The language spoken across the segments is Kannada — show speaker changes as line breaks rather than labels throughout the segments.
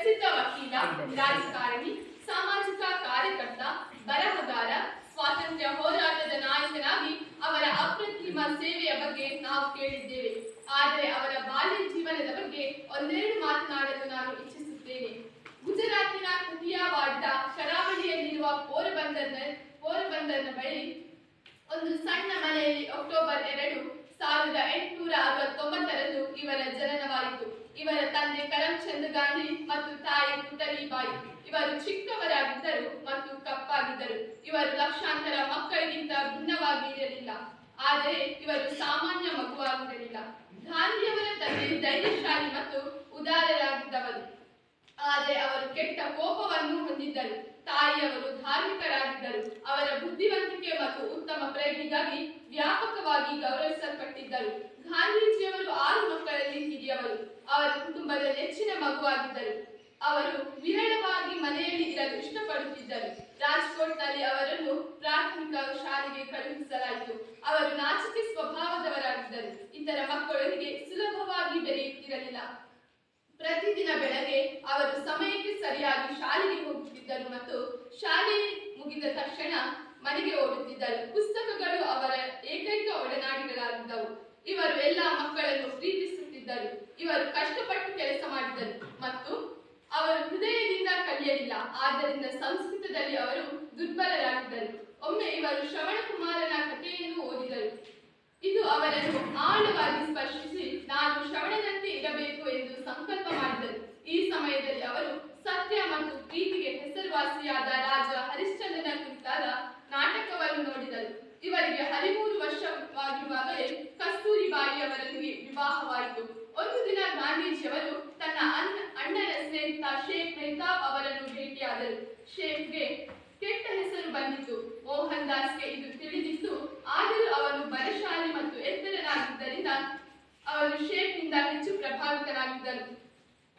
ಪ್ರಸಿದ್ಧ ವಕೀಲ, ರಾಜಕಾರಣಿ, ಸಾಮಾಜಿಕ ಕಾರ್ಯಕರ್ತ, ಬರಹಗಾರ, ಸ್ವಾತಂತ್ರ್ಯ ಹೋರಾಟದ ನಾಯಕನಾಗಿ ಅವರ ಅಪ್ರತಿಮ ಸೇವೆಯ ಬಗ್ಗೆ ನಾವು ಕೇಳಿದ್ದೇವೆ. ಆದರೆ ಅವರ ಬಾಲ್ಯ ಜೀವನದ ಬಗ್ಗೆ ಒಂದೆರಡು ಮಾತನಾಡಲು ನಾನು ಇಚ್ಛಿಸುತ್ತೇನೆ. ಗುಜರಾತಿನ ಕುಟಿಯಾವಾಡ್ದ ಕರಾವಳಿಯಲ್ಲಿರುವ ಪೋರಬಂದರ್ನ ಪೋರಬಂದರ್ನ ಬಳಿ ಒಂದು ಸಣ್ಣ ಮನೆಯಲ್ಲಿ ಅಕ್ಟೋಬರ್ ಎರಡು ಸಾವಿರದ ಎಂಟುನೂರ ಅರವತ್ತೊಂಬತ್ತರಂದು ಇವರ ಜನನವಾಯಿತು. ಇವರ ತಂದೆ ಕರಮ್ಚಂದ್ ಗಾಂಧಿ ಮತ್ತು ತಾಯಿ ಪುತಲಿಬಾಯಿ ಇವರು ಚಿಕ್ಕವರಾಗಿದ್ದರು ಮತ್ತು ಕಪ್ಪಾಗಿದ್ದರು. ಇವರು ಲಕ್ಷಾಂತರ ಮಕ್ಕಳಿಗಿಂತ ಭಿನ್ನವಾಗಿ ಇರಲಿಲ್ಲ ಆದರೆ ಇವರು ಸಾಮಾನ್ಯ ಮಗುವಾಗಿರಲಿಲ್ಲ. ಗಾಂಧಿಯವರ ತಂದೆ ಧೈರ್ಯಶಾಲಿ ಮತ್ತು ಉದಾರರಾಗಿದ್ದವರು ಆದರೆ ಅವರು ಕೆಟ್ಟ ಕೋಪವನ್ನು ಹೊಂದಿದ್ದರು. ತಾಯಿಯವರು ಧಾರ್ಮಿಕರಾಗಿದ್ದರು. ಅವರ ಬುದ್ಧಿವಂತಿಕೆ ಮತ್ತು ಉತ್ತಮ ಪ್ರಜ್ಞೆಗಾಗಿ ವ್ಯಾಪಕವಾಗಿ ಗೌರವಿಸಲ್ಪಟ್ಟಿದ್ದರು. ಗಾಂಧೀಜಿಯವರು ಆರು ಮಕ್ಕಳಲ್ಲಿ ಹಿರಿಯವರು ಅವರ ಕುಟುಂಬದ ನೆಚ್ಚಿನ ಮಗುವಾಗಿದ್ದರು. ಅವರು ವಿರಳವಾಗಿ ಮನೆಯಲ್ಲಿ ಇರಲು ಇಷ್ಟಪಡುತ್ತಿದ್ದರು. ರಾಜ್ಕೋಟ್ನಲ್ಲಿ ಅವರನ್ನು ಪ್ರಾಥಮಿಕ ಶಾಲೆಗೆ ಕಳುಹಿಸಲಾಯಿತು. ಅವರು ನಾಚಿಕೆ ಸ್ವಭಾವದವರಾಗಿದ್ದರು. ಇತರ ಮಕ್ಕಳೊಂದಿಗೆ ಸುಲಭವಾಗಿ ಬೆರೆಯುತ್ತಿರಲಿಲ್ಲ. ಪ್ರತಿದಿನ ಬೆಳಗ್ಗೆ ಅವರು ಸಮಯಕ್ಕೆ ಸರಿಯಾಗಿ ಶಾಲೆಗೆ ಹೋಗುತ್ತಿದ್ದರು ಮತ್ತು ಶಾಲೆ ಮುಗಿದ ತಕ್ಷಣ ಮನೆಗೆ ಓಡುತ್ತಿದ್ದರು. ಪುಸ್ತಕಗಳು ಅವರ ಏಕೈಕ ಒಡನಾಡಿಗಳಾಗಿದ್ದವು. ಇವರು ಎಲ್ಲ ಮಕ್ಕಳನ್ನು ಪ್ರೀತಿಸುತ್ತಿದ್ದರು. ಇವರು ಕಷ್ಟಪಟ್ಟು ಕೆಲಸ ಮಾಡಿದರು ಮತ್ತು ಅವರು ಹೃದಯದಿಂದ ಕಲಿಯಲಿಲ್ಲ. ಆದ್ದರಿಂದ ಸಂಸ್ಕೃತದಲ್ಲಿ ಅವರು ದುರ್ಬಲರಾಗಿದ್ದರು. ಒಮ್ಮೆ ಇವರು ಶ್ರವಣಕುಮಾರನ ಕಥೆಯನ್ನು ಓದಿದರು. ಇದು ಅವರನ್ನು ಆಳವಾಗಿ ಸ್ಪರ್ಶಿಸಿ ನಾನು ಶ್ರವಣದಂತೆ ಇರಬೇಕು ಎಂದು ಸಂಕಲ್ಪ ಮಾಡಿದರು. ಈ ಸಮಯದಲ್ಲಿ ಅವರು ಸತ್ಯ ಮತ್ತು ಪ್ರೀತಿಗೆ ಹೆಸರುವಾಸಿಯಾದ ರಾಜ ಹರಿಶ್ಚಂದ್ರನ ಕುರಿತಾದ ನಾಟಕವನ್ನು ನೋಡಿದರು. ಇವರಿಗೆ ಹದಿಮೂರು ವರ್ಷವಾಗಿರುವಾಗಲೇ ಕಸ್ತೂರಿಬಾಯಿ ಅವರೊಂದಿಗೆ ವಿವಾಹವಾಯಿತು. ಒಂದು ದಿನ ಗಾಂಧೀಜಿಯವರು ತನ್ನ ಅಣ್ಣ ಅಣ್ಣನ ಸ್ನೇಹಿತ ಶೇಖ್ ಮೆಹತಾಬ್ ಅವರನ್ನು ಭೇಟಿಯಾದರು. ಶೇಖ್ಗೆ ಕೆಟ್ಟ ಹೆಸರು ಬಂದಿತು. ಮೋಹನ್ ದಾಸ್ಗೆ ಇದು ತಿಳಿದಿತ್ತು. ಆದರೂ ಅವನು ಬಲಶಾಲಿ ಮತ್ತು ಎತ್ತರನಾಗಿದ್ದರಿಂದ ಅವನು ಶೇಪ್ನಿಂದ ಹೆಚ್ಚು ಪ್ರಭಾವಿತನಾಗಿದ್ದನು.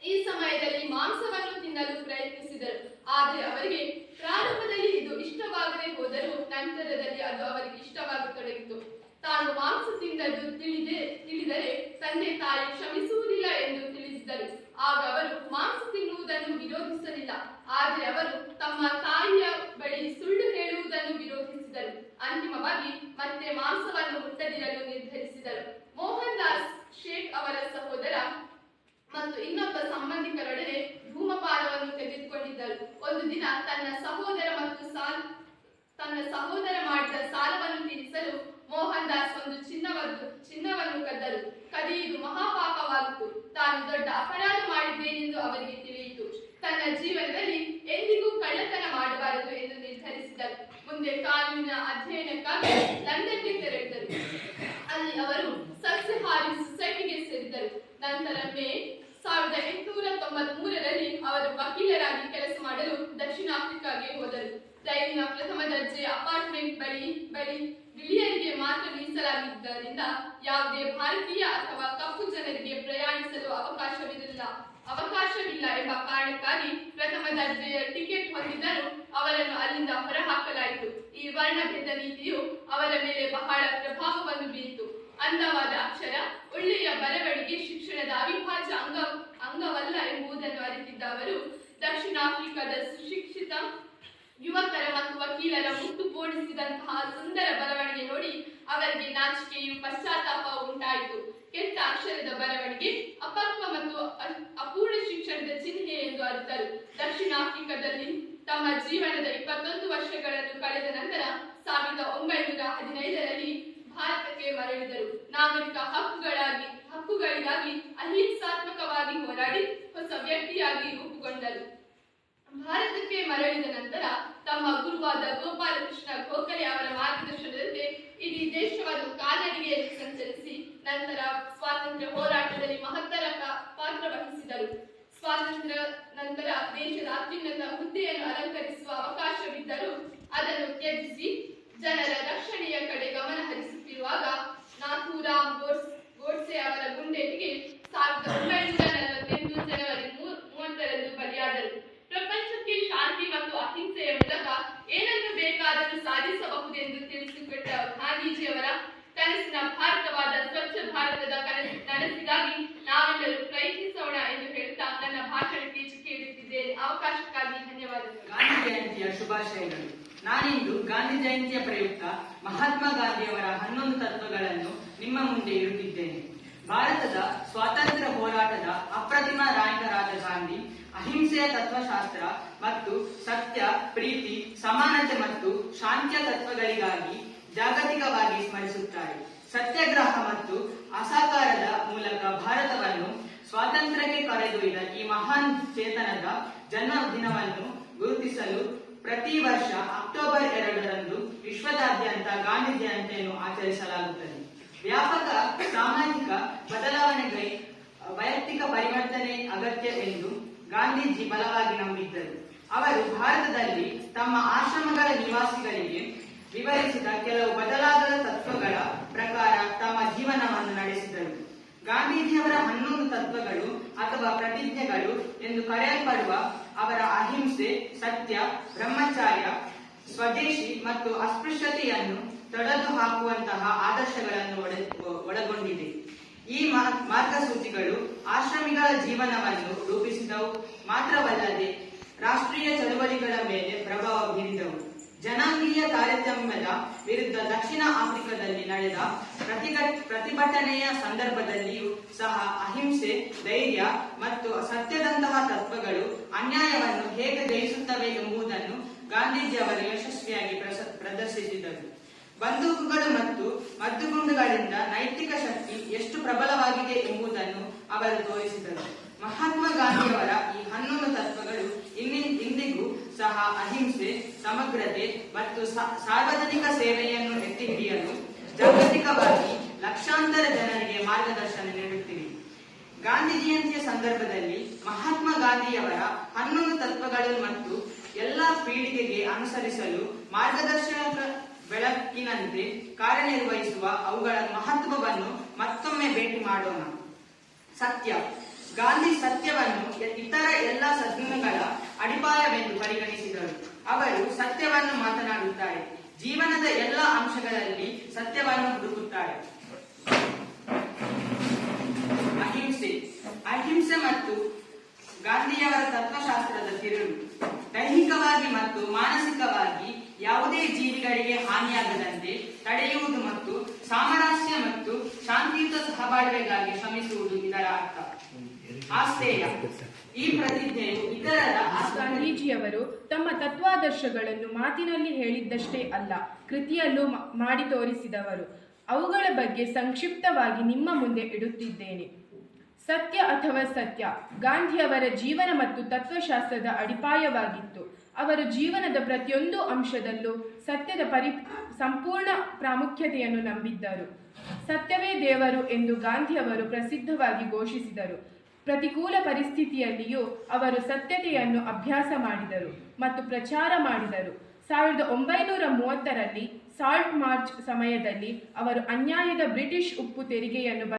ಈ ಸಮಯದಲ್ಲಿ ಮಾಂಸವನ್ನು ತಿನ್ನಲು ಪ್ರಯತ್ನಿಸಿದರು. ಆದರೆ ಅವರಿಗೆ ಪ್ರಾರಂಭದಲ್ಲಿ ಇದು ಇಷ್ಟವಾಗದೆ ಹೋದರೂ ನಂತರದಲ್ಲಿ ಅದು ಅವರಿಗೆ ಇಷ್ಟವಾಗತೊಡಗಿತು. ತಾನು ಮಾಂಸ ತಿಂದದ್ದು ತಿಳಿದೆ ತಿಳಿದರೆ ತಂದೆ ತಾಯಿ ಕ್ಷಮಿಸುವುದಿಲ್ಲ ಎಂದು ತಿಳಿಸಿದರು. ಆಗ ಅವರು ಆದರೆ ಅವರು ತಮ್ಮ ತಾಯಿಯ ಬಳಿ ಸುಳ್ಳು ಹೇಳುವುದನ್ನು ವಿರೋಧಿಸಿದರು. ಅಂತಿಮವಾಗಿ ಮತ್ತೆ ಮಾಂಸವನ್ನು ಮುಟ್ಟದಿರಲು ನಿರ್ಧರಿಸಿದರು. ಮೋಹನ್ ದಾಸ್ ಶೇಖ್ ಅವರ ಸಹೋದರ ಮತ್ತು ಇನ್ನೊಬ್ಬ ಸಂಬಂಧಿಕರೊಡನೆ ಧೂಮಪಾನವನ್ನು ತೆಗೆದುಕೊಂಡಿದ್ದರು. ಒಂದು ದಿನ ತನ್ನ ಸಹೋದರ ಮತ್ತು ಸಾಲ್, ತನ್ನ ಸಹೋದರ ಮಾಡಿದ ಸಾಲವನ್ನು ತೀರಿಸಲು ಮೋಹನ್ ದಾಸ್ ಒಂದು ಚಿನ್ನವನ್ನು ಚಿನ್ನವನ್ನು ಕದ್ದರು. ಕದಿಯುವುದು ಮಹಾಪಾಪವಾಗಿತ್ತು ತಾನು ದೊಡ್ಡ ಅಪರಾಧ ಮಾಡಿದ್ದೇನೆಂದು ಅವರಿಗೆ ತಿಳಿಯಿತು. ತನ್ನ ಜೀವನದಲ್ಲಿ ಎಂದಿಗೂ ಕಳ್ಳತನ ಮಾಡಬಾರದು ಎಂದು ನಿರ್ಧರಿಸಿದರು. ಮುಂದೆ ಕಾನೂನಿನ ಅಧ್ಯಯನಕ್ಕಾಗಿ ಲಂಡನ್ಗೆ ತೆರಳಿದರು. ಅಲ್ಲಿ ಅವರು ಸಸ್ಯಹಾರಿ ಸೊಸೈಟಿಗೆ ಸೇರಿದರು. ನಂತರ ಮೇ ಸಾವಿರದ ಎಂಟುನೂರ ತೊಂಬತ್ ಮೂರರಲ್ಲಿ ಅವರು ವಕೀಲರಾಗಿ ಕೆಲಸ ಮಾಡಲು ದಕ್ಷಿಣ ಆಫ್ರಿಕಾಗೆ ಹೋದರು. ರೈಲಿನ ಪ್ರಥಮ ದರ್ಜೆ ಅಪಾರ್ಟ್ಮೆಂಟ್ ಬಳಿ ಬಳಿ ಬಿಳಿಯರಿಗೆ ಮಾತ್ರ ಮೀಸಲಾಗಿದ್ದರಿಂದ ಯಾವುದೇ ಭಾರತೀಯ ಅಥವಾ ಪ್ರಥಮ ದರ್ಜೆಯ ಟಿಕೆಟ್ ಹೊಂದಿದ್ದರೂ ಅವರನ್ನು ಅಲ್ಲಿಂದ ಹೊರಹಾಕಲಾಯಿತು. ಈ ವರ್ಣಭೇದ ನೀತಿಯು ಅವರ ಮೇಲೆ ಬಹಳ ಪ್ರಭಾವವನ್ನು ಬೀರಿತು. ಅಂದವಾದ ಅಕ್ಷರ, ಒಳ್ಳೆಯ ಬರವಣಿಗೆ, ಶಿಕ್ಷಣದ ಅವಿಭಾಜ್ಯ ಅಂಗ ಅಂಗವಲ್ಲ ಎಂಬುದನ್ನು ಅರಿತಿದ್ದ ಅವರು ದಕ್ಷಿಣ ಆಫ್ರಿಕಾದ ಸುಶಿಕ್ಷಿತ ಯುವಕರ ಮತ್ತು ವಕೀಲರ ಮುತ್ತು ಪೋಣಿಸಿದಂತಹ ಸುಂದರ ಬರವಣಿಗೆ ನೋಡಿ ಅವರಿಗೆ ನಾಚಿಕೆಯು ಪಶ್ಚಾತ್ತಾಪ ಉಂಟಾಯಿತು. ಕೆಟ್ಟ ಅಕ್ಷರದ ಬರವಣಿಗೆ, ಅಪಕ್ವ ಮತ್ತು ಅಪೂರ್ಣ ಶಿಕ್ಷಣದ ಚಿಹ್ನೆ ಎಂದು ಅರಿತರು. ದಕ್ಷಿಣ ಆಫ್ರಿಕಾದಲ್ಲಿ ತಮ್ಮ ಜೀವನದ ಇಪ್ಪತ್ತೊಂದು ವರ್ಷಗಳನ್ನು ಕಳೆದ ನಂತರ ಸಾವಿರದ ಒಂಬೈನೂರ ಹದಿನೈದರಲ್ಲಿ ಭಾರತಕ್ಕೆ ಮರಳಿದರು. ನಾಗರಿಕ ಹಕ್ಕುಗಳಾಗಿ, ಹಕ್ಕುಗಳಿಗಾಗಿ ಅಹಿಂಸಾತ್ಮಕವಾಗಿ ಹೋರಾಡಿ ಹೊಸ ವ್ಯಕ್ತಿಯಾಗಿ ರೂಪುಗೊಂಡರು. ಭಾರತಕ್ಕೆ ಮರಳಿದ ನಂತರ ತಮ್ಮ ಗುರುವಾದ ಗೋಪಾಲಕೃಷ್ಣ ಗೋಖಲೆ ಅವರ ಮಾರ್ಗದರ್ಶನದಂತೆ ಇಡೀ ದೇಶವನ್ನು ಕಾಲಡಿಗೆಯಲ್ಲಿ ಸಂಚರಿಸಿ ನಂತರ ಸ್ವಾತಂತ್ರ್ಯ ಹೋರಾಟದಲ್ಲಿ ಮಹತ್ತರ ಪಾತ್ರ ವಹಿಸಿದರು. ಸ್ವಾತಂತ್ರ್ಯ ನಂತರ ದೇಶದ ಅತ್ಯುನ್ನತ ಹುದ್ದೆಯನ್ನು ಅಲಂಕರಿಸುವ ಅವಕಾಶವಿದ್ದರೂ ಅದನ್ನು ತ್ಯಜಿಸಿ ಜನರ ರಕ್ಷಣೆಯ ಕಡೆ ಗಮನ ಹರಿಸುತ್ತಿರುವಾಗ ನಾಥೂರಾಮ್ ಗೋಡ್ಸ್, ಗೋಡ್ಸೆ
ಶುಭಾಶಯಗಳು. ನಾನಿಂದು ಗಾಂಧಿ ಜಯಂತಿಯ ಪ್ರಯುಕ್ತ ಮಹಾತ್ಮ ಗಾಂಧಿಯವರ ಹನ್ನೊಂದು ತತ್ವಗಳನ್ನು ನಿಮ್ಮ ಮುಂದೆ ಇಡುತ್ತಿದ್ದೇನೆ. ಭಾರತದ ಸ್ವಾತಂತ್ರ್ಯ ಹೋರಾಟದ ಅಪ್ರತಿಮ ನಾಯಕರಾದ ಗಾಂಧಿ, ಅಹಿಂಸೆಯ ತತ್ವಶಾಸ್ತ್ರ ಮತ್ತು ಸತ್ಯ, ಪ್ರೀತಿ, ಸಮಾನತೆ ಮತ್ತು ಶಾಂತಿಯ ತತ್ವಗಳಿಗಾಗಿ ಜಾಗತಿಕವಾಗಿ ಸ್ಮರಿಸುತ್ತಾರೆ. ಸತ್ಯಾಗ್ರಹ ಮತ್ತು ಅಸಾಕಾರದ ಮೂಲಕ ಭಾರತವನ್ನು ಸ್ವಾತಂತ್ರ್ಯಕ್ಕೆ ಕರೆದೊಯ್ದ ಈ ಮಹಾನ್ ಚೇತನದ ಜನ್ಮದಿನವನ್ನು ಗುರುತಿಸಲು ಪ್ರತಿ ವರ್ಷ ಅಕ್ಟೋಬರ್ ಎರಡರಂದು ವಿಶ್ವದಾದ್ಯಂತ ಗಾಂಧಿ ಜಯಂತಿಯನ್ನು ಆಚರಿಸಲಾಗುತ್ತದೆ. ವ್ಯಾಪಕ ಸಾಮಾಜಿಕ ಬದಲಾವಣೆಗೆ, ವೈಯಕ್ತಿಕ ಪರಿವರ್ತನೆ ಅಗತ್ಯ ಎಂದು ಗಾಂಧೀಜಿ ಬಲವಾಗಿ ನಂಬಿದ್ದರು. ಅವರು ಭಾರತದಲ್ಲಿ ತಮ್ಮ ಆಶ್ರಮಗಳ ನಿವಾಸಿಗಳಿಗೆ ವಿವರಿಸಿದ ಕೆಲವು ಬದಲಾಗದ ತತ್ವಗಳ ಪ್ರಕಾರ ತಮ್ಮ ಜೀವನವನ್ನು ನಡೆಸಿದರು. ಗಾಂಧೀಜಿಯವರ ಹನ್ನೊಂದು ತತ್ವಗಳು ಅಥವಾ ಪ್ರತಿಜ್ಞೆಗಳು ಎಂದು ಕರೆಯಲ್ಪಡುವ ಅವರ ಅಹಿಂಸೆ, ಸತ್ಯ, ಬ್ರಹ್ಮಚಾರ್ಯ, ಸ್ವದೇಶಿ ಮತ್ತು ಅಸ್ಪೃಶ್ಯತೆಯನ್ನು ತೊಡೆದು ಹಾಕುವಂತಹ ಆದರ್ಶಗಳನ್ನು ಒಳಗೊಂಡಿದೆ. ಈ ಮಾರ್ಗಸೂಚಿಗಳು ಆಶ್ರಮಿಗಳ ಜೀವನವನ್ನು ರೂಪಿಸಿದವು. ಮಾತ್ರವಲ್ಲದೆ ರಾಷ್ಟ್ರೀಯ ಚಳವಳಿಗಳ ಮೇಲೆ ಪ್ರಭಾವ ಬೀರಿದವು. ಜನಾಂಗೀಯ ತಾರತಮ್ಯದ ವಿರುದ್ಧ ದಕ್ಷಿಣ ಆಫ್ರಿಕಾದಲ್ಲಿ ನಡೆದ ಪ್ರತಿಭಟನೆಯ ಸಂದರ್ಭದಲ್ಲಿಯೂ ಸಹ ಅಹಿಂಸೆ, ಧೈರ್ಯ ಮತ್ತು ಸತ್ಯದಂತಹ ತತ್ವಗಳು ಅನ್ಯಾಯವನ್ನು ಹೇಗೆ ಜಯಿಸುತ್ತವೆ ಎಂಬುದನ್ನು ಗಾಂಧೀಜಿಯವರು ಯಶಸ್ವಿಯಾಗಿ ಪ್ರಸ- ಪ್ರದರ್ಶಿಸಿದರು. ಬಂದೂಕುಗಳು ಮತ್ತು ಮದ್ದುಗುಂಡುಗಳಿಂದ ನೈತಿಕ ಶಕ್ತಿ ಎಷ್ಟು ಪ್ರಬಲವಾಗಿದೆ ಎಂಬುದನ್ನು ಅವರು ತೋರಿಸಿದರು. ಮಹಾತ್ಮ ಗಾಂಧಿಯವರ ಈ ಹನ್ನೊಂದು ತತ್ವಗಳು ಇನ್ನಿ- ಇಂದಿಗೂ ಸಹ ಅಹಿಂಸೆ, ಸಮಗ್ರತೆ ಮತ್ತು ಸಾರ್ವಜನಿಕ ಸೇವೆಯನ್ನು ಎತ್ತಿ ಹಿಡಿಯಲು ಜಾಗತಿಕವಾಗಿ ಲಕ್ಷಾಂತರ ಜನರಿಗೆ ಮಾರ್ಗದರ್ಶನ ನೀಡುತ್ತಿವೆ. ಗಾಂಧಿ ಜಯಂತಿಯ ಸಂದರ್ಭದಲ್ಲಿ ಮಹಾತ್ಮ ಗಾಂಧಿಯವರ ಹನ್ನೊಂದು ತತ್ವಗಳು ಮತ್ತು ಎಲ್ಲ ಪೀಳಿಗೆಗೆ ಅನುಸರಿಸಲು ಮಾರ್ಗದರ್ಶಕ ಬೆಳಕಿನಂತೆ ಕಾರ್ಯನಿರ್ವಹಿಸುವ ಅವುಗಳ ಮಹತ್ವವನ್ನು ಮತ್ತೊಮ್ಮೆ ಭೇಟಿ ಮಾಡೋಣ. ಸತ್ಯ. ಗಾಂಧಿ ಸತ್ಯವನ್ನು ಇತರ ಎಲ್ಲ ಸದ್ಗುಣಗಳ ಅಡಿಪಾಯವೆಂದು ಪರಿಗಣಿಸಿದರು. ಅವರು ಸತ್ಯವನ್ನು ಮಾತನಾಡುತ್ತಾರೆ. ಜೀವನದ ಎಲ್ಲ ಅಂಶಗಳಲ್ಲಿ ಸತ್ಯವನ್ನು ಹುಡುಕುತ್ತಾರೆ. ಅಹಿಂಸೆ. ಅಹಿಂಸೆ ಮತ್ತು ಗಾಂಧಿಯವರ ತತ್ವಶಾಸ್ತ್ರದ ತಿರುಳು. ದೈಹಿಕವಾಗಿ ಮತ್ತು ಮಾನಸಿಕವಾಗಿ ಯಾವುದೇ ಜೀವಿಗಳಿಗೆ ಹಾನಿಯಾಗದಂತೆ ತಡೆಯುವುದು ಮತ್ತು ಸಾಮರಸ್ಯ ಮತ್ತು ಶಾಂತಿಯುತ ಸಹಬಾಳ್ವೆಗಾಗಿ ಶ್ರಮಿಸುವುದು ಇದರ ಅರ್ಥ. ಆಸ್ತೇಯ ಈ ಪ್ರತಿಜ್ಞೆಯು ಇತರರ
ಗಾಂಧೀಜಿಯವರು ತಮ್ಮ ತತ್ವಾದರ್ಶಗಳನ್ನು ಮಾತಿನಲ್ಲಿ ಹೇಳಿದ್ದಷ್ಟೇ ಅಲ್ಲ, ಕೃತಿಯಲ್ಲೂ ಮಾಡಿ ತೋರಿಸಿದವರು. ಅವುಗಳ ಬಗ್ಗೆ ಸಂಕ್ಷಿಪ್ತವಾಗಿ ನಿಮ್ಮ ಮುಂದೆ ಇಡುತ್ತಿದ್ದೇನೆ. ಸತ್ಯ ಅಥವಾ ಸತ್ಯ, ಗಾಂಧಿಯವರ ಜೀವನ ಮತ್ತು ತತ್ವಶಾಸ್ತ್ರದ ಅಡಿಪಾಯವಾಗಿತ್ತು. ಅವರು ಜೀವನದ ಪ್ರತಿಯೊಂದು ಅಂಶದಲ್ಲೂ ಸತ್ಯದ ಪರಿ ಸಂಪೂರ್ಣ ಪ್ರಾಮುಖ್ಯತೆಯನ್ನು ನಂಬಿದ್ದರು. ಸತ್ಯವೇ ದೇವರು ಎಂದು ಗಾಂಧಿಯವರು ಪ್ರಸಿದ್ಧವಾಗಿ ಘೋಷಿಸಿದರು. ಪ್ರತಿಕೂಲ ಪರಿಸ್ಥಿತಿಯಲ್ಲಿಯೂ ಅವರು ಸತ್ಯತೆಯನ್ನು ಅಭ್ಯಾಸ ಮಾಡಿದರು ಮತ್ತು ಪ್ರಚಾರ ಮಾಡಿದರು. ಸಾವಿರದ ಒಂಬೈನೂರ ಮೂವತ್ತರಲ್ಲಿ ಸಾಲ್ಟ್ ಮಾರ್ಚ್ ಸಮಯದಲ್ಲಿ ಅವರು ಅನ್ಯಾಯದ ಬ್ರಿಟಿಷ್ ಉಪ್ಪು ತೆರಿಗೆಯನ್ನು